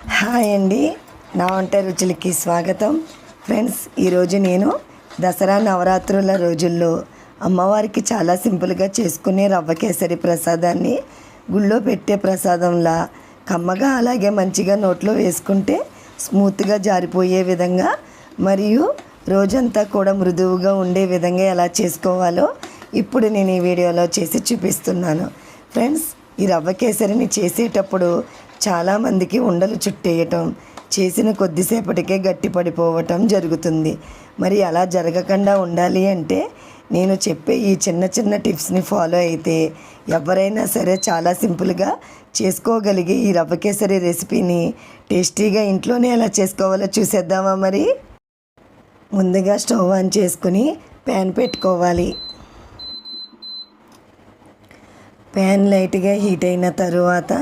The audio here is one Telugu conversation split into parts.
హాయ్ అండి. నా వంట రుచులకి స్వాగతం. ఫ్రెండ్స్ ఈరోజు నేను దసరా నవరాత్రుల రోజుల్లో అమ్మవారికి చాలా సింపుల్గా చేసుకునే రవ్వ కేసరి ప్రసాదాన్ని గుళ్ళో పెట్టే ప్రసాదంలా కమ్మగా అలాగే మంచిగా నోట్లో వేసుకుంటే స్మూత్గా జారిపోయే విధంగా మరియు రోజంతా కూడా మృదువుగా ఉండే విధంగా ఎలా చేసుకోవాలో ఇప్పుడు నేను ఈ వీడియోలో చేసి చూపిస్తున్నాను. ఫ్రెండ్స్ ఈ రవ్వ కేసరిని చేసేటప్పుడు చాలామందికి ఉండలు చుట్టేయటం చేసిన కొద్దిసేపటికే గట్టి పడిపోవటం జరుగుతుంది. మరి అలా జరగకుండా ఉండాలి అంటే నేను చెప్పే ఈ చిన్న చిన్న టిప్స్ని ఫాలో అయితే ఎవరైనా సరే చాలా సింపుల్గా చేసుకోగలిగే ఈ రవ్వ కేసరి రెసిపీని టేస్టీగా ఇంట్లోనే ఎలా చేసుకోవాలో చూసేద్దామా మరి? ముందుగా స్టవ్ ఆన్ చేసుకుని ప్యాన్ పెట్టుకోవాలి. ప్యాన్ లైట్గా హీట్ అయిన తరువాత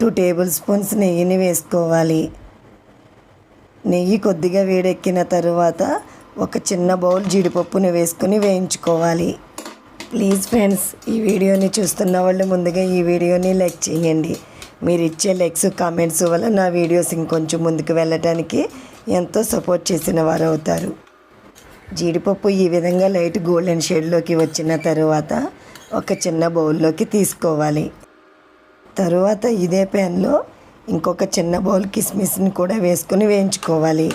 టూ టేబుల్ స్పూన్స్ నెయ్యిని వేసుకోవాలి. నెయ్యి కొద్దిగా వేడెక్కిన తరువాత ఒక చిన్న బౌల్ జీడిపప్పుని వేసుకుని వేయించుకోవాలి. ప్లీజ్ ఫ్రెండ్స్ ఈ వీడియోని చూస్తున్న వాళ్ళు ముందుగా ఈ వీడియోని లైక్ చేయండి. మీరు ఇచ్చే లైక్స్ కామెంట్స్ వల్ల నా వీడియోస్ ఇంకొంచెం ముందుకు వెళ్ళటానికి ఎంతో సపోర్ట్ చేసిన వారు అవుతారు. జీడిపప్పు ఈ విధంగా లైట్ గోల్డెన్ షేడ్లోకి వచ్చిన తరువాత ఒక చిన్న బౌల్లోకి తీసుకోవాలి. తరువాత ఇదే ప్యాన్లో ఇంకొక చిన్న బౌల్ కిస్మిస్ని కూడా వేసుకొని వేయించుకోవాలి.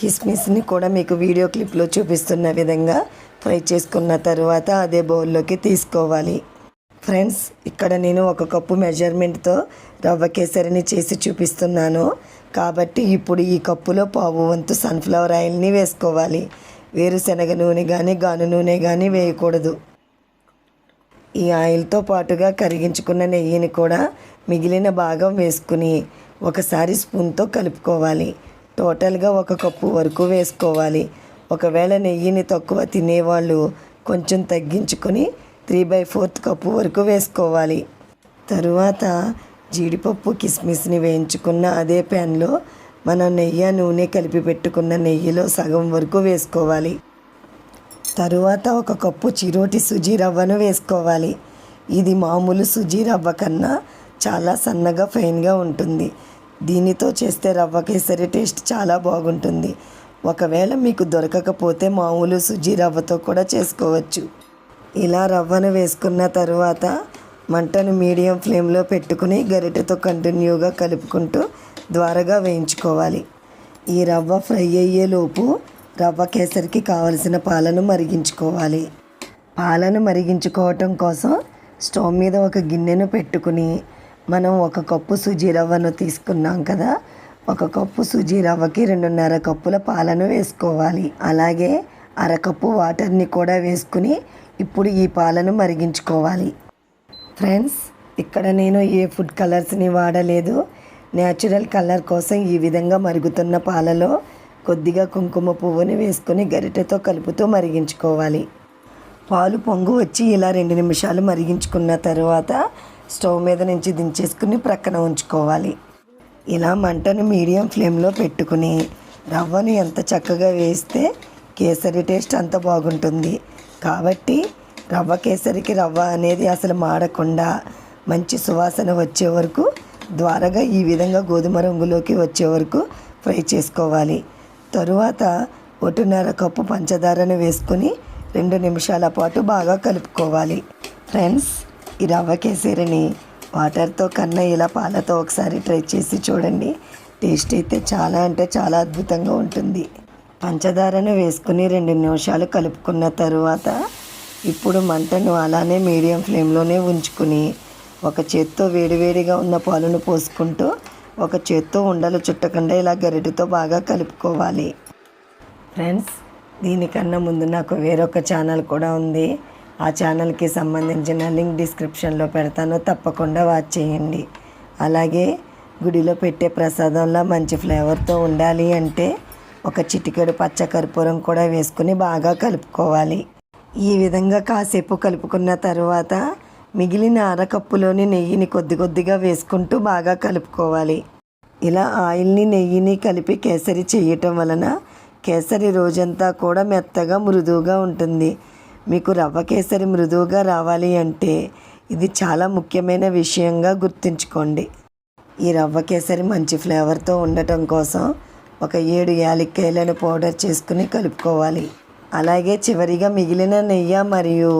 కిస్మిస్ని కూడా మీకు వీడియో క్లిప్లో చూపిస్తున్న విధంగా ఫ్రై చేసుకున్న తర్వాత అదే బౌల్లోకి తీసుకోవాలి. ఫ్రెండ్స్ ఇక్కడ నేను ఒక కప్పు మెజర్మెంట్తో రవ్వ కేసరిని చేసి చూపిస్తున్నాను. కాబట్టి ఇప్పుడు ఈ కప్పులో పావు వంతు సన్ఫ్లవర్ ఆయిల్ని వేసుకోవాలి. వేరుశనగ నూనె కానీ గాను నూనె కానీ వేయకూడదు. ఈ ఆయిల్తో పాటుగా కరిగించుకున్న నెయ్యిని కూడా మిగిలిన భాగం వేసుకుని ఒకసారి స్పూన్తో కలుపుకోవాలి. టోటల్గా ఒక కప్పు వరకు వేసుకోవాలి. ఒకవేళ నెయ్యిని తక్కువ తినేవాళ్ళు కొంచెం తగ్గించుకొని త్రీ బై ఫోర్త్ కప్పు వరకు వేసుకోవాలి. తరువాత జీడిపప్పు కిస్మిస్ని వేయించుకున్న అదే ప్యాన్లో మనం నెయ్యి నూనె కలిపి పెట్టుకున్న నెయ్యిలో సగం వరకు వేసుకోవాలి. తరువాత ఒక కప్పు చిరోటి సుజీ రవ్వను వేసుకోవాలి. ఇది మామూలు సుజీ రవ్వ కన్నా చాలా సన్నగా ఫైన్గా ఉంటుంది. దీనితో చేస్తే రవ్వ కేసరి టేస్ట్ చాలా బాగుంటుంది. ఒకవేళ మీకు దొరకకపోతే మామూలు సుజీ రవ్వతో కూడా చేసుకోవచ్చు. ఇలా రవ్వను వేసుకున్న తరువాత మంటను మీడియం ఫ్లేమ్లో పెట్టుకుని గరిటెతో కంటిన్యూగా కలుపుకుంటూ ద్వారగా వేయించుకోవాలి. ఈ రవ్వ ఫ్రై అయ్యేలోపు రవ్వ కేసరికి కావలసిన పాలను మరిగించుకోవాలి. పాలను మరిగించుకోవటం కోసం స్టవ్ మీద ఒక గిన్నెను పెట్టుకుని మనం ఒక కప్పు సుజీ రవ్వను తీసుకున్నాం కదా ఒక కప్పు సుజీ రవ్వకి రెండున్నర కప్పుల పాలను వేసుకోవాలి. అలాగే అరకప్పు వాటర్ని కూడా వేసుకుని ఇప్పుడు ఈ పాలను మరిగించుకోవాలి. ఫ్రెండ్స్ ఇక్కడ నేను ఏ ఫుడ్ కలర్స్ని వాడలేదు. న్యాచురల్ కలర్ కోసం ఈ విధంగా మరుగుతున్న పాలలో కొద్దిగా కుంకుమ పువ్వుని వేసుకొని గరిటెతో కలుపుతూ మరిగించుకోవాలి. పాలు పొంగు వచ్చి ఇలా రెండు నిమిషాలు మరిగించుకున్న తర్వాత స్టవ్ మీద నుంచి దించేసుకుని ప్రక్కన ఉంచుకోవాలి. ఇలా మంటను మీడియం ఫ్లేమ్లో పెట్టుకుని రవ్వను ఎంత చక్కగా వేస్తే కేసరి టేస్ట్ అంత బాగుంటుంది. కాబట్టి రవ్వ కేసరికి రవ్వ అనేది అసలు మాడకుండా మంచి సువాసన వచ్చే వరకు ద్వారగా ఈ విధంగా గోధుమ రంగులోకి వచ్చే వరకు ఫ్రై చేసుకోవాలి. తరువాత ఒకటిన్నర కప్పు పంచదారను వేసుకొని రెండు నిమిషాల పాటు బాగా కలుపుకోవాలి. ఫ్రెండ్స్ ఈ రవ్వ కేసరిని వాటర్తో కన్నా ఇలా పాలతో ఒకసారి ట్రై చేసి చూడండి. టేస్ట్ అయితే చాలా అంటే చాలా అద్భుతంగా ఉంటుంది. పంచదారను వేసుకుని రెండు నిమిషాలు కలుపుకున్న తరువాత ఇప్పుడు మంటను అలానే మీడియం ఫ్లేమ్లోనే ఉంచుకుని ఒక చేత్తో వేడివేడిగా ఉన్న పాలను పోసుకుంటూ ఒక చేత్తో ఉండలు చుట్టకుండా ఇలా గరిటెతో బాగా కలుపుకోవాలి. ఫ్రెండ్స్ దీనికన్నా ముందు నాకు వేరొక ఛానల్ కూడా ఉంది. ఆ ఛానల్కి సంబంధించిన లింక్ డిస్క్రిప్షన్లో పెడతాను. తప్పకుండా వాచ్ చేయండి. అలాగే గుడిలో పెట్టే ప్రసాదంలో మంచి ఫ్లేవర్తో ఉండాలి అంటే ఒక చిటికెడు పచ్చ కర్పూరం కూడా వేసుకుని బాగా కలుపుకోవాలి. ఈ విధంగా కాసేపు కలుపుకున్న తర్వాత మిగిలిన అరకప్పులోని నెయ్యిని కొద్ది కొద్దిగా వేసుకుంటూ బాగా కలుపుకోవాలి. ఇలా ఆయిల్ని నెయ్యిని కలిపి కేసరి చేయటం వలన కేసరి రోజంతా కూడా మెత్తగా మృదువుగా ఉంటుంది. మీకు రవ్వ కేసరి మృదువుగా రావాలి అంటే ఇది చాలా ముఖ్యమైన విషయంగా గుర్తుంచుకోండి. ఈ రవ్వ కేసరి మంచి ఫ్లేవర్తో ఉండటం కోసం ఒక ఏడు యాలక్కాయలను పౌడర్ చేసుకుని కలుపుకోవాలి. అలాగే చివరిగా మిగిలిన నెయ్యి మరియు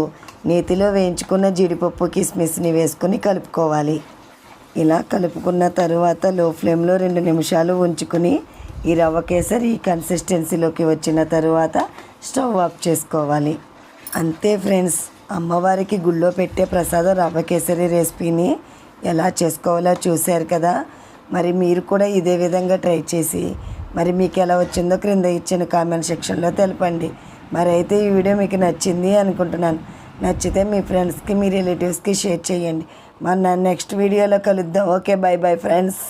నేతిలో వేయించుకున్న జీడిపప్పు కిస్మిస్ని వేసుకుని కలుపుకోవాలి. ఇలా కలుపుకున్న తరువాత లో ఫ్లేమ్లో రెండు నిమిషాలు ఉంచుకుని ఈ రవ్వ కేసరి ఈ కన్సిస్టెన్సీలోకి వచ్చిన తరువాత స్టవ్ ఆఫ్ చేసుకోవాలి. అంతే ఫ్రెండ్స్ అమ్మవారికి గుళ్ళో పెట్టే ప్రసాదం రవ్వ కేసరి రెసిపీని ఎలా చేసుకోవాలో చూశారు కదా? మరి మీరు కూడా ఇదే విధంగా ట్రై చేసి మరి మీకు ఎలా వచ్చిందో క్రింద ఇచ్చిన కామెంట్ సెక్షన్లో తెలపండి. మరి అయితే ఈ వీడియో మీకు నచ్చింది అనుకుంటున్నాను. నచ్చితే మీ ఫ్రెండ్స్కి మీ రిలేటివ్స్కి షేర్ చేయండి. మన నెక్స్ట్ వీడియోలో కలుద్దాం. Okay by bye friends